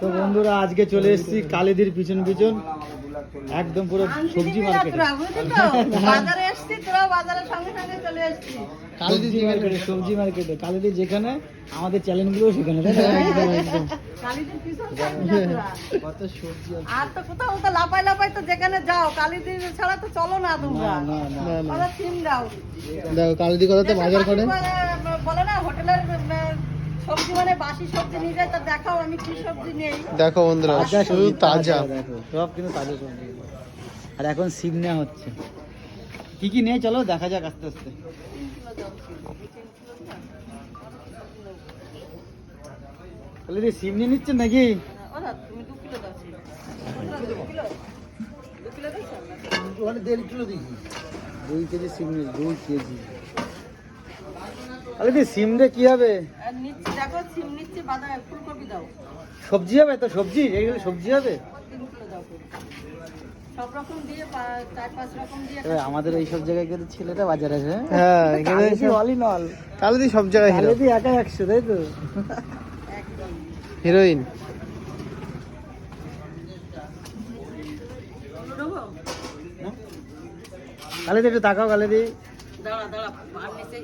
তো বন্ধুরা আজকে চলে এসেছি কালিদির পিছন পিছন। একদম পুরো সবজি মার্কেট তোরা বুঝলি তো? বাজারে এসছি তোরা বাজারের সঙ্গে সঙ্গে চলে এসছি সবজি মার্কেটে সবজি মার্কেটে কালিদি যেখানে আমাদের চ্যালেঞ্জগুলো সেখানে তাই না? একদম, একদম। কালিদির পিছন থাকবি না তোরা। কত সবজি আর তো কোথাও তো লাপাই লাপাই তো যেখানে যাও কালিদির ছাড়া তো চলো না তোমরা। না না না সিম দাও। দেখো কথাতে বাজার করে। বলে- না হোটেলের উম, সবজি মানে বাসি সবজি নিয়ে যায় তা দেখাও আমি কি সবজি নেই। দেখো বন্ধুরা শুধু তাজা। দেখো সব কিন্তু তাজা সবজি। আর এখন সিম নেওয়া হচ্ছে। কি কি নেই চলো দেখা যাক আস্তে আস্তে। তাহলে সিম নিয়ে নিচ্ছেন নাকি? ওরা তুমি দু কিলো দাও সিম। ওরা দু কিলো দু কিলো দিচ্ছ ওখানে দেড় কিলো দিচ্ছি দুই কেজি সিম দুই কেজি। তাহলে দিয়ে সিম দিয়ে কি হবে? দেখো সিম নিচ্ছি বাদাম ফুলকপি দাও। সবজি হবে তো সবজি? এইগুলো সবজি হবে? কিলো আমাদের এই সব জায়গায় কিন্তু ছেলেটা বাজার আছে হ্যাঁ? এখানে অল ইন অল কালদি সব জায়গায় হিরো। কালেদি একা একশো তাই তো? হিরোইন? কালেদি একটু তাকাও কালেদি দাঁড়া দাঁড়া আছে।